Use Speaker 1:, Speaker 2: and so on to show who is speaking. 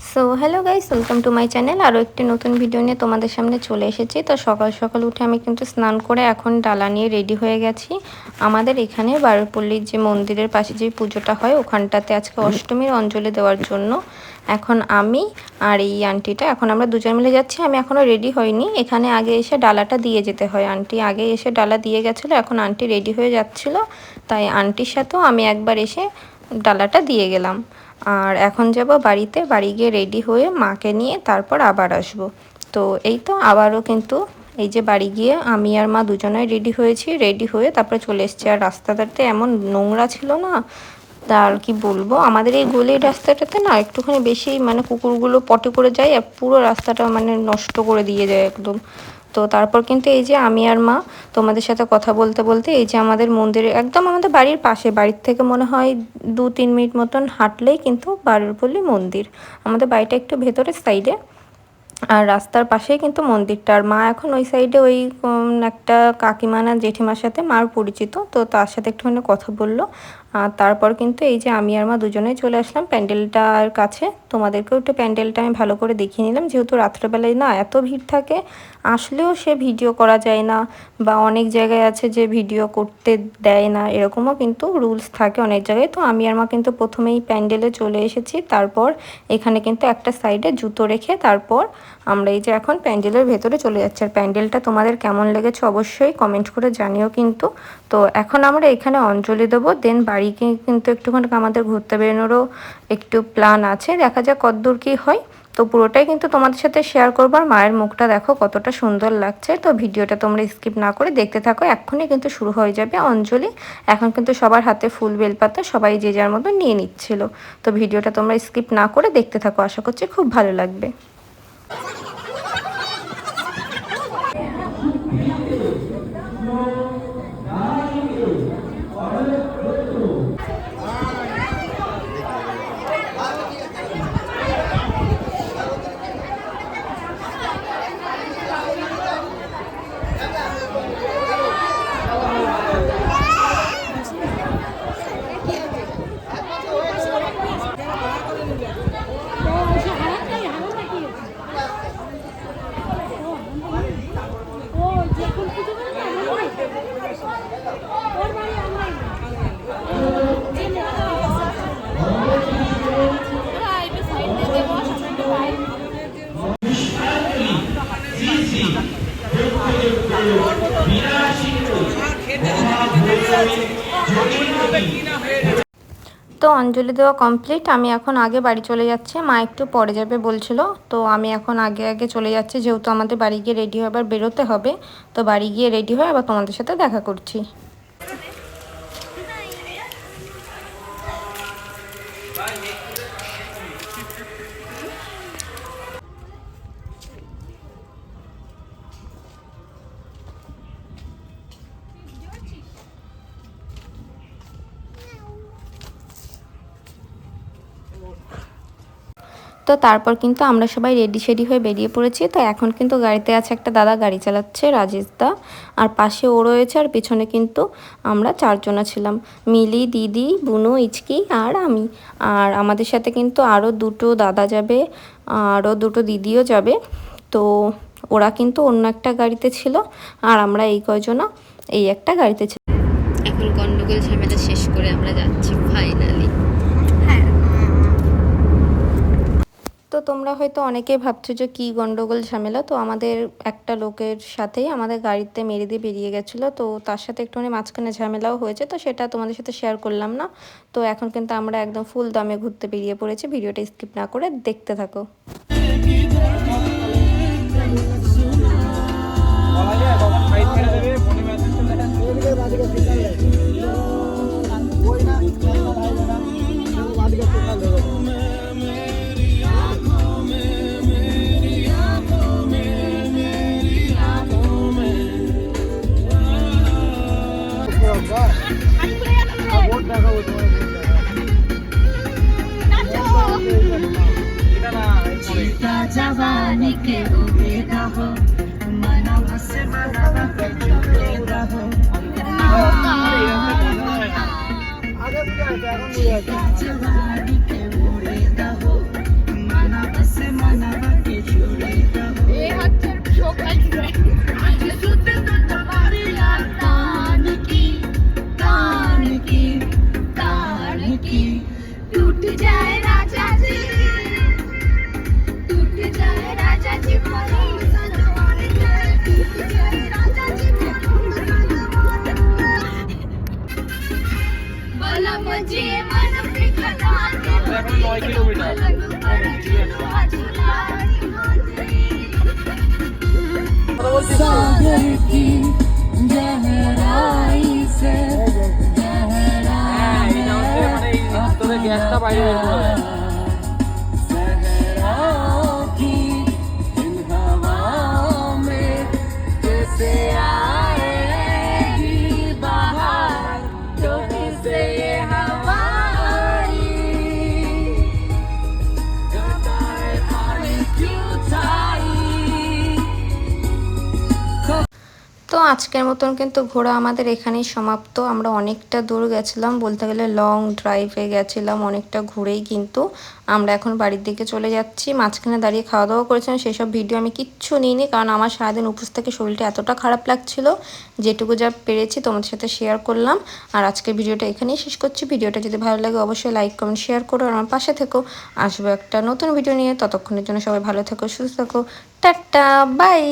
Speaker 1: So hello guys welcome to my channel আরও একটি নতুন ভিডিও নিয়ে তোমাদের সামনে চলে এসেছি। তো সকাল সকাল উঠে আমি কিন্তু স্নান করে এখন ডালা নিয়ে রেডি হয়ে গেছি। আমাদের এখানে বারোপল্লির যে মন্দিরের পাশে যে পুজোটা হয় ওখানটাতে আজকে অষ্টমীর অঞ্জলি দেওয়ার জন্য এখন আমি আর এই আন্টিটা এখন আমরা দুজন মিলে যাচ্ছি। আমি এখনও রেডি হইনি। এখানে আগে এসে ডালাটা দিয়ে যেতে হয়। আন্টি আগে এসে ডালা দিয়ে গেছিল এখন আন্টি রেডি হয়ে যাচ্ছিল। তাই আন্টির সাথেও আমি একবার এসে ডালাটা দিয়ে গেলাম। আর এখন যাব বাড়িতে, বাড়ি গিয়ে রেডি হয়ে মাকে নিয়ে তারপর আবার আসব। তো এই তো আবারও কিন্তু এই যে বাড়ি গিয়ে আমি আর মা দুজনে রেডি হয়েছি রেডি হয়ে তারপরে চলে এসছি। আর রাস্তাটাতে এমন নোংরা ছিল না তার কি বলব? আমাদের এই গলির রাস্তাটাতে না একটুখানি বেশি মানে কুকুরগুলো পটে করে যায় আর পুরো রাস্তাটা মানে নষ্ট করে দিয়ে যায় একদম। তো তারপর কিন্তু এই যে আমি আর মা তোমাদের সাথে কথা বলতে বলতে এই যে আমাদের মন্দিরে একদম আমাদের বাড়ির পাশে, বাড়ির থেকে মনে হয় দু তিন মিনিট মতন হাঁটলেই কিন্তু বারুরপল্লী মন্দির। আমাদের বাড়িটা একটু ভেতরের সাইডে আর রাস্তার পাশেই কিন্তু মন্দিরটা। আর মা এখন ওই সাইডে ওই একটা কাকিমা না জেঠিমার সাথে মার পরিচিত। তো তার সাথে একটুখানি কথা বলল। আর তারপর কিন্তু এই যে আমি আর মা দুজনেই চলে আসলাম প্যান্ডেলটার কাছে। তোমাদেরকেও একটু প্যান্ডেলটা আমি ভালো করে দেখিয়ে নিলাম। যেহেতু রাত্রেবেলায় না এত ভিড় থাকে, আসলেও সে ভিডিও করা যায় না বা অনেক জায়গায় আছে যে ভিডিও করতে দেয় না, এরকমও কিন্তু রুলস থাকে অনেক জায়গায়। তো আমি আর মা কিন্তু প্রথমেই প্যান্ডেলে চলে এসেছি। তারপর এখানে কিন্তু একটা সাইডে জুতো রেখে তারপর আমরা এই যে এখন প্যান্ডেলের ভেতরে চলে যাচ্ছি। আর প্যান্ডেলটা তোমাদের কেমন লেগেছে অবশ্যই কমেন্ট করে জানিও কিন্তু। তো এখন আমরা এখানে অঞ্জলি দেবো, দেন বাড়িকে কিন্তু একটুখানি আমাদের ঘুরতে বেরোনোরও একটু প্ল্যান আছে। দেখা যাক কতদূর কী হয়। তো পুরোটাই কিন্তু তোমাদের সাথে শেয়ার করব। আর মায়ের মুখটা দেখো কতটা সুন্দর লাগছে। তো ভিডিওটা তোমরা স্কিপ না করে দেখতে থাকো। এক্ষুনি কিন্তু শুরু হয়ে যাবে অঞ্জলি। এখন কিন্তু সবার হাতে ফুল বেলপাতা সবাই যে যার মতো নিয়ে নিচ্ছিল। তো ভিডিওটা তোমরা স্কিপ না করে দেখতে থাকো। আশা করছি খুব ভালো লাগবে। তো অঞ্জলি দেওয়া কমপ্লিট আমি এখন আগে বাড়ি চলে যাচ্ছি। মা একটু পরে যাবে বলছিল, তো আমি এখন আগে আগে চলে যাচ্ছি। যেহেতু আমাদের বাড়ি গিয়ে রেডি হয়ে আবার বেরোতে হবে, তো বাড়ি গিয়ে রেডি হয়ে আবার তোমাদের সাথে দেখা করছি। তো তারপর কিন্তু আমরা সবাই রেডি শেডি হয়ে বেরিয়ে পড়েছি। তো এখন কিন্তু গাড়িতে আছে একটা দাদা, গাড়ি চালাচ্ছে রাজেশ দা। আর পাশে ও রয়েছে আর পিছনে কিন্তু আমরা চারজনা ছিলাম। মিলি, দিদি, বুনু, ইচকি আর আমি। আর আমাদের সাথে কিন্তু আরও দুটো দাদা যাবে আরও দুটো দিদিও যাবে। তো ওরা কিন্তু অন্য একটা গাড়িতে ছিল আর আমরা এই কয়জনা এই একটা গাড়িতে ছিল এখন গন্ডগোল ঝামেলা শেষ করে আমরা যাচ্ছি ফাইনালি তো তোমরা হয়তো অনেকেই ভাবছ যে কী গন্ডগোল, ঝামেলা। তো আমাদের একটা লোকের সাথেই আমাদের গাড়িতে মেরে দিয়ে বেরিয়ে গেছিল। তো তার সাথে একটুখানি মাঝখানে ঝামেলাও হয়েছে। তো সেটা তোমাদের সাথে শেয়ার করলাম না। তো এখন কিন্তু আমরা একদম ফুল দামে ঘুরতে বেরিয়ে পড়েছি। ভিডিওটা স্কিপ না করে দেখতে থাকো।
Speaker 2: जवानी के उबे रहो मनवा से मनवा के जुड़े रहो जवानी গ্যাসটা বাইরে বের
Speaker 1: করে আজকের মতন কিন্তু ঘোরা আমাদের এখানেই সমাপ্ত। আমরা অনেকটা দূর গেছিলাম, বলতে গেলে লং ড্রাইভে গেছিলাম, অনেকটা ঘুরেই কিন্তু আমরা এখন বাড়ির দিকে চলে যাচ্ছি। মাঝখানে দাঁড়িয়ে খাওয়া দাওয়া করেছিলাম, সেসব ভিডিও আমি কিচ্ছু নিইনি, কারণ আমার সারাদিন উপোস থেকে শরীরটা এতটা খারাপ লাগছিল, যেটুকু যা পেরেছি তোমাদের সাথে শেয়ার করলাম। আর আজকের ভিডিওটা এখানেই শেষ করছি। ভিডিওটা যদি ভালো লাগে অবশ্যই লাইক কমেন্ট শেয়ার করো আর আমার পাশে থেকো। আসব একটা নতুন ভিডিও নিয়ে। ততক্ষণের জন্য সবাই ভালো থেকো, সুস্থ থেকো। Tata bye